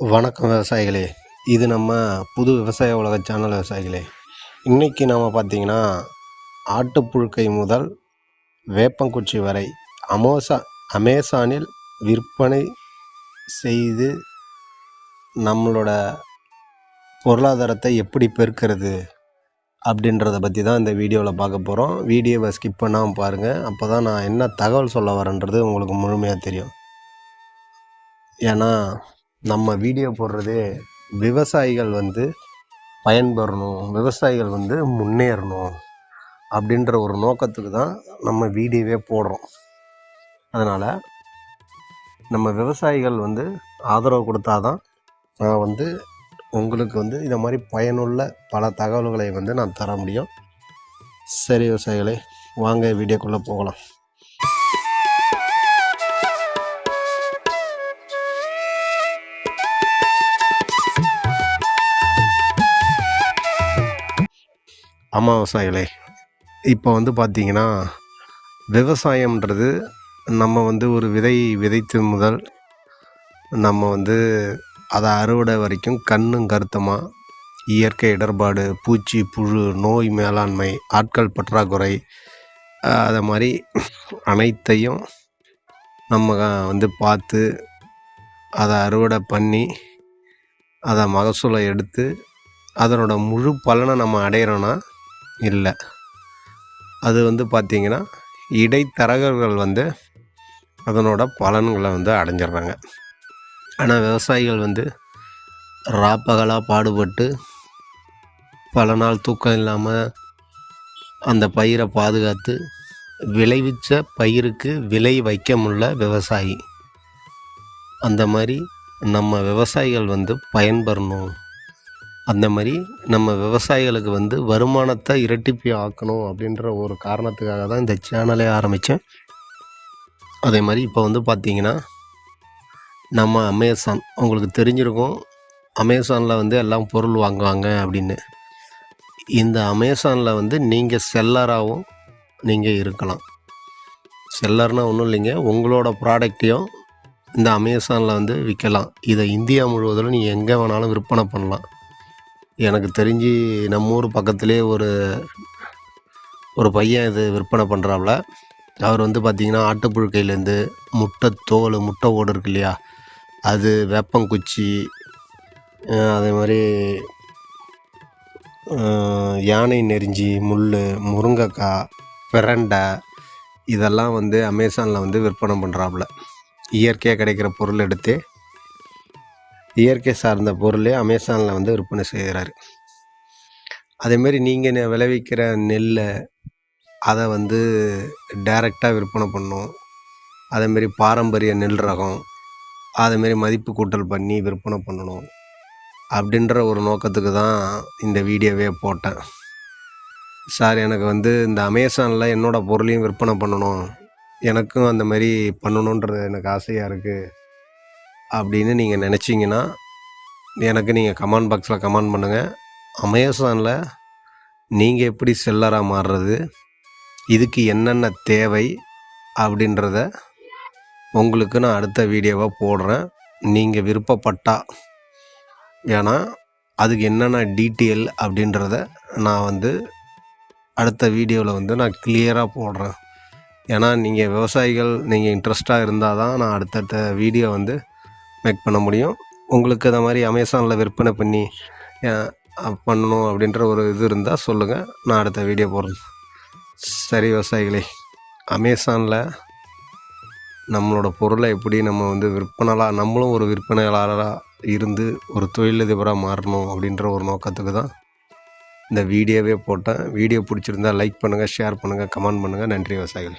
வணக்கம் விவசாயிகளே. இது நம்ம புது விவசாய உலக சேனல் விவசாயிகளே. இன்றைக்கி நாம் பார்த்தீங்கன்னா ஆட்டுப்புழுக்கை முதல் வேப்பங்குச்சி வரை அமோசா அமேசானில் விற்பனை செய்து நம்மளோட பொருளாதாரத்தை எப்படி பெருக்கிறது அப்படின்றத பற்றி தான் இந்த வீடியோவில் பார்க்க போகிறோம் வீடியோவை ஸ்கிப் பண்ணாமல் பாருங்கள் அப்போ தான் நான் என்ன தகவல் சொல்ல வரேன்றது உங்களுக்கு முழுமையாக தெரியும். ஏன்னா நம்ம வீடியோ போடுறதே விவசாயிகள் வந்து பயன்பெறணும் விவசாயிகள் வந்து முன்னேறணும் அப்படின்ற ஒரு நோக்கத்துக்கு தான் நம்ம வீடியோவே போடுறோம். அதனால் நம்ம விவசாயிகள் வந்து ஆதரவு கொடுத்தா தான் நான் வந்து உங்களுக்கு வந்து இதை மாதிரி பயனுள்ள பல தகவல்களை வந்து நான் தர முடியும். சரி விவசாயிகளே வாங்க வீடியோக்குள்ளே போகலாம். ஆமாம் விவசாயிகளே இப்போ வந்து பார்த்திங்கன்னா விவசாயம்ன்றது நம்ம வந்து ஒரு விதை விதைத்து முதல் நம்ம வந்து அதை அறுவடை வரைக்கும் கண்ணும் கருத்தமாக இயற்கை இடர்பாடு பூச்சி புழு நோய் மேலாண்மை ஆட்கள் பற்றாக்குறை அதை மாதிரி அனைத்தையும் நம்ம வந்து பார்த்து அதை அறுவடை பண்ணி அதை மகசூலை எடுத்து அதனோட முழு பலனை நம்ம அடையிறோன்னா இல்லை. அது வந்து பார்த்திங்கன்னா இடைத்தரகர்கள் வந்து அதனோட பலன்களை வந்து அடைஞ்சிடுறாங்க. ஆனால் விவசாயிகள் வந்து ராப்பகலாக பாடுபட்டு பல நாள் தூக்கம் இல்லாமல் அந்த பயிரை பாதுகாத்து விளைவிச்ச பயிருக்கு விலை வைக்க முடியல விவசாயி. அந்த மாதிரி நம்ம விவசாயிகள் வந்து பயன்பெறணும். அந்த மாதிரி நம்ம விவசாயிகளுக்கு வந்து வருமானத்தை இரட்டிப்பி ஆக்கணும் அப்படின்ற ஒரு காரணத்துக்காக தான் இந்த சேனலே ஆரம்பித்தேன். அதே மாதிரி இப்போ வந்து பார்த்திங்கன்னா நம்ம அமேசான் உங்களுக்கு தெரிஞ்சிருக்கும். அமேசானில் வந்து எல்லாம் பொருள் வாங்குவாங்க அப்படின்னு. இந்த அமேசானில் வந்து நீங்கள் செல்லராகவும் நீங்கள் இருக்கலாம். செல்லர்னால் ஒன்றும் இல்லைங்க உங்களோட ப்ராடக்டையும் இந்த அமேசானில் வந்து விற்கலாம். இதை இந்தியா முழுவதிலும் நீங்கள் எங்கே வேணாலும் விற்பனை பண்ணலாம். எனக்கு தெரிஞ்சு நம்ம ஊர் பக்கத்துலேயே ஒரு ஒரு பையன் இது விற்பனை பண்ணுறாப்புல அவர் வந்து பார்த்திங்கன்னா ஆட்டுப்புழுக்கையிலேருந்து முட்டை தோல் முட்டை ஓடு இருக்கு இல்லையா? அது வேப்பங்குச்சி அதே மாதிரி யானை நெறிஞ்சி முள் முருங்கைக்காய் பிரண்டை இதெல்லாம் வந்து அமேசானில் வந்து விற்பனை பண்ணுறாப்புல இயற்கையாக கிடைக்கிற பொருள் எடுத்து இயற்கை சார்ந்த பொருளே அமேசானில் வந்து விற்பனை செய்கிறாரு. அதேமாரி நீங்கள் விளைவிக்கிற நெல்லை அதை வந்து டைரெக்டாக விற்பனை பண்ணும். அதேமாரி பாரம்பரிய நெல் ரகம் அதேமாரி மதிப்பு கூட்டல் பண்ணி விற்பனை பண்ணணும். அப்படின்ற ஒரு நோக்கத்துக்கு தான் இந்த வீடியோவே போட்டேன். சார் எனக்கு வந்து இந்த அமேசானில் என்னோடய பொருளையும் விற்பனை பண்ணணும். எனக்கும் அந்த மாதிரி பண்ணணுன்றது எனக்கு ஆசையாக இருக்குது அப்படின்னு நீங்கள் நினச்சிங்கன்னா எனக்கு நீங்கள் கமெண்ட் பாக்ஸில் கமெண்ட் பண்ணுங்கள் அமேசானில் நீங்கள் எப்படி செல்லராக மாறுறது இதுக்கு என்னென்ன தேவை அப்படின்றத உங்களுக்கு நான் அடுத்த வீடியோவாக போடுறேன். நீங்கள் விருப்பப்பட்டா ஏன்னா அதுக்கு என்னென்ன டீட்டெயில் அப்படின்றத நான் வந்து அடுத்த வீடியோவில் வந்து நான் கிளியராக போடுறேன். ஏன்னா நீங்கள் விவசாயிகள் நீங்கள் இன்ட்ரெஸ்ட்டாக இருந்தால் தான் நான் அடுத்தடுத்த வீடியோ வந்து மேக் பண்ண முடியும். உங்களுக்கு அதை மாதிரி அமேசானில் விற்பனை பண்ணி பண்ணணும் அப்படின்ற ஒரு இது இருந்தால் சொல்லுங்கள் நான் அடுத்த வீடியோ போடுறேன். சரி விவசாயிகளே. அமேசானில் நம்மளோட பொருளை எப்படி நம்ம வந்து விற்பனலாக நம்மளும் ஒரு விற்பனையாளராக இருந்து ஒரு தொழிலதிபராக மாறணும் அப்படின்ற ஒரு நோக்கத்துக்கு தான் இந்த வீடியோவே போட்டேன். வீடியோ பிடிச்சிருந்தா லைக் பண்ணுங்கள் ஷேர் பண்ணுங்கள் கமெண்ட் பண்ணுங்கள் நன்றி விவசாயிகள்.